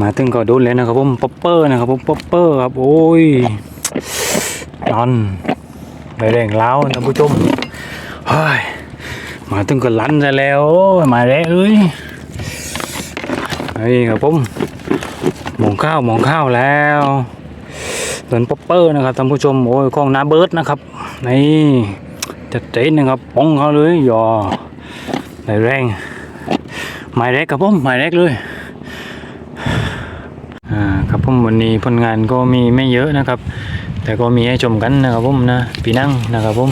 มาถึงก็โดนแล้วนะครับผมป๊อปเปอร์นะครับผมป๊อปเปอร์ครับโอ้ยนอนไปแรงเล้าวนะผู้ชมเฮ้ยมาถึงก็ลันซะแล้วโอ้ยมาแล้วเอ้ยนี่ครับผมมองข้าวมองข้าวแล้วเป็นป๊อปเปอร์นะครับท่านผู้ชมโอ้ยของน้าเบิร์ดนะครับนี่จัดเต็นนะครับป้องเขาเลยย่าไหลแรงหมายแรกครับผมหมายแรกเลย อ่าครับผมวันนี้ผลงานก็มีไม่เยอะนะครับ แต่ก็มีให้ชมกันนะครับผมนะปีนั่งนะครับผม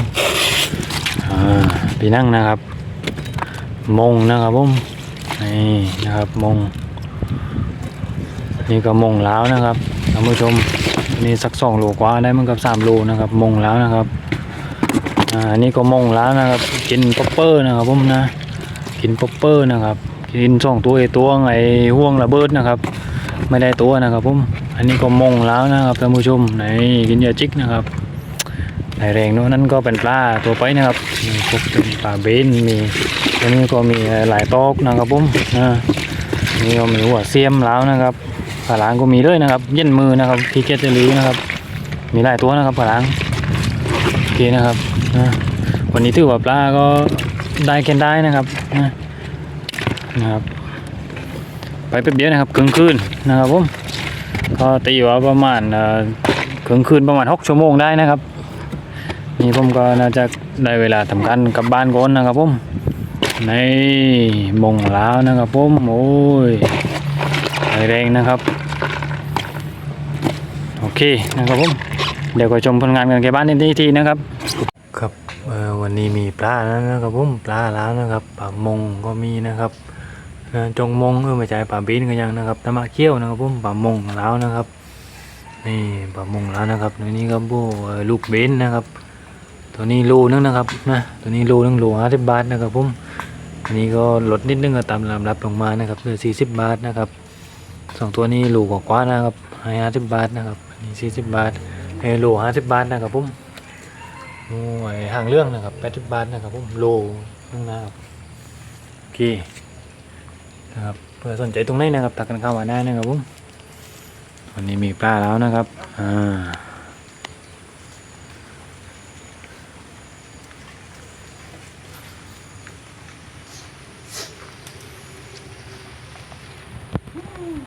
อ่าปีนั่งนะครับ มงนะครับผมนี่นะครับมง นี่ก็มงแล้วนะครับท่านผู้ชมนี่สักสองโลกว่าได้มันกับสามโลนะครับ มงแล้วนะครับอ่าอันนี้ก็มงแล้วนะครับ กินป๊อปเปอร์นะครับผมนะกินป๊อปเปอร์นะครับ กินสองตัวไอตัวไอห่วงระเบิดนะครับ ไม่ได้ตัวนะครับผมอันนี้ก็มงแล้วนะครับท่านผู้ชมไหนกินยาจิกนะครับไหนแรงโน้นนั่นก็เป็นปลาตัวไปนะครับมีพวกเป็นปลาเบนมีอันนี้ก็มีหลายตอกนะครับผมนะนี่ก็มีหัวเสียมแล้วนะครับปลาล้างก็มีด้วยนะครับ เย็นมือนะครับพีเกตจะลือนะครับ มีหลายตัวนะครับปลาล้างโอเคนะครับนะวันนี้ถือว่าปลาก็ได้เกณฑ์ได้นะครับนะนะครับ ไปแป๊บเดียวนะครับกลางคืนนะครับผมก็ตีว่าประมาณเอ่อกลางคืนประมาณหกชั่วโมงได้นะครับนี่ผมก็น่าจะได้เวลาทำการกลับบ้านก่อนนะครับผมในมงแล้วนะครับผมโอ้ยไฟแรงนะครับโอเคนะครับผมเดี๋ยวก็ชมผลงานกันแกบ้านในทีนะครับ ครับวันนี้มีปลาแล้วนะครับผมปลาแล้วนะครับปลามงก็มีนะครับ จงมงเออไม่ใช่ป่าบินกันยังนะครับตะมะเขี้ยวนะครับผมป่ามงแล้วนะครับนี่ป่ามงแล้วนะครับตัวนี้ก็โบลูกเบนนะครับ ตัวนี้โลนึงนะครับนะตัวนี้โลนึงโลห้าสิบบาทนะครับผมอันนี้ก็ลดนิดนึงก็ตามลำรับลงมานะครับเหลือสี่สิบบาทนะครับสองตัวนี้โลกว่าๆนะครับห้าสิบบาทนะครับอันนี้สี่สิบบาทไอ้โลห้าสิบบาทนะครับผมโอ้ยห่างเรื่องนะครับแปดสิบบาทนะครับผมโลนึงนะครับโอเค นะครับเพื่อสนใจตรงไหนนะครับตักกันเข้ามาได้นะครับผมวันนี้มีปลาแล้วนะครับอ่า